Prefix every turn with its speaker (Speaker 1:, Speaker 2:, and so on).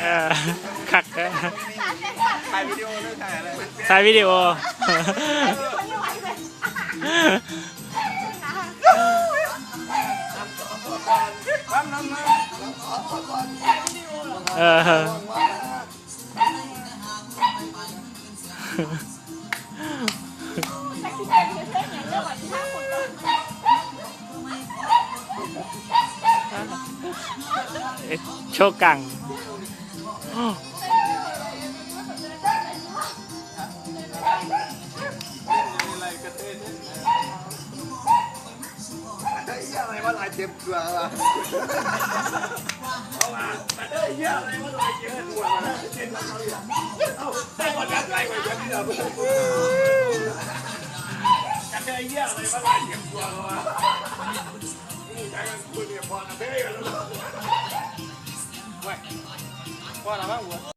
Speaker 1: เออคักเด้อ
Speaker 2: ถ่ายวิดีโอหรือถ่ายอะไร
Speaker 1: ถ่ายวิดีโอ
Speaker 2: ปั๊มน้ำมัน
Speaker 1: เออ โชกัง
Speaker 2: อะไรกระเฮียอะไรวะลายเจ็บเกลือวะเอามาไอ้เหี้ยอะไรวะลายเจ็บเกลือวะเจ็บเขาอยู่เอาได้หมดแล้วไล่ไปยังที่เราไม่ได้จะไอ้เหี้ยอะไรวะลายเจ็บเกลือวะ คุยเ